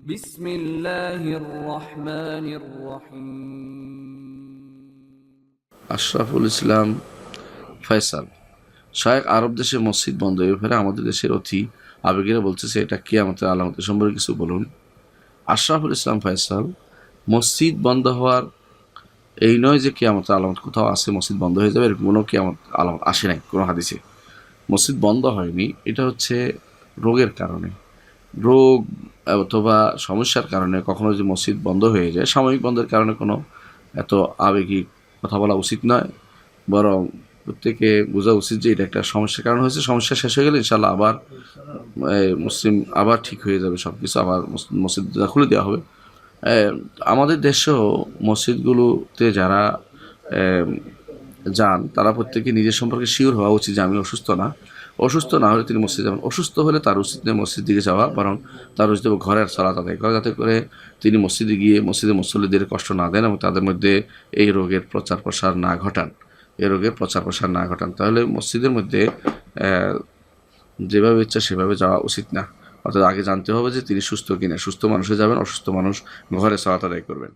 بسم الله الرحمن الرحيم আশরাফুল ইসলাম ফয়সাল শায়েক আরব দেশে মসজিদ বন্ধ এই ব্যাপারে আমাদের দেশের অতি আবেগীরা বলতেছে এটা কি আমাদের আলামতের সম্পর্কে কিছু বলুন আশরাফুল ইসলাম ফয়সাল মসজিদ বন্ধ হওয়ার এই নয় যে কিয়ামতের আলামত কোথাও আছে মসজিদ বন্ধ হয়ে যাবে এরকম কোনো কিয়ামত আলামত আসে নাই কোনো হাদিসে মসজিদ বন্ধ হয়নি এটা হচ্ছে রোগের কারণে রোগ অথবা সমস্যার কারণে কখনো যদি মসজিদ বন্ধ হয়ে যায়, সাময়িক বন্ধের কারণে কোনো এত আবেগিক কথা বলা উচিত নয়। বরং প্রত্যেকে বোঝা উচিত যে এটা একটা সমস্যার কারণ হয়েছে। সমস্যা শেষ হয়ে গেলে ইনশাল্লাহ আবার মুসলিম আবার ঠিক হয়ে যাবে সব কিছু আবার মসজিদ খুলে দেওয়া হবে। আমাদের দেশেও মসজিদগুলোতে যারা যান, তারা প্রত্যেকে নিজের সম্পর্কে শিওর হওয়া উচিত যে আমি অসুস্থ না। অসুস্থ না হলে তিনি মসজিদ যাবেন। অসুস্থ হলে তার উচিত মসজিদ দিকে যাওয়া, বরং তার উচিত ঘরের সালাত আদায় করা, যাতে করে তিনি মসজিদে গিয়ে মসজিদে মুসল্লিদের কষ্ট না দেন এবং তাদের মধ্যে এই রোগের প্রচার প্রসার না ঘটান। এই রোগের প্রচার প্রসার না ঘটান। তাহলে মসজিদের মধ্যে যেভাবে ইচ্ছা সেভাবে যাওয়া উচিত না। অর্থাৎ আগে জানতে হবে যে তিনি সুস্থ কিনা। সুস্থ মানুষে যাবেন, অসুস্থ মানুষ ঘরে সালাত আদায় করবেন।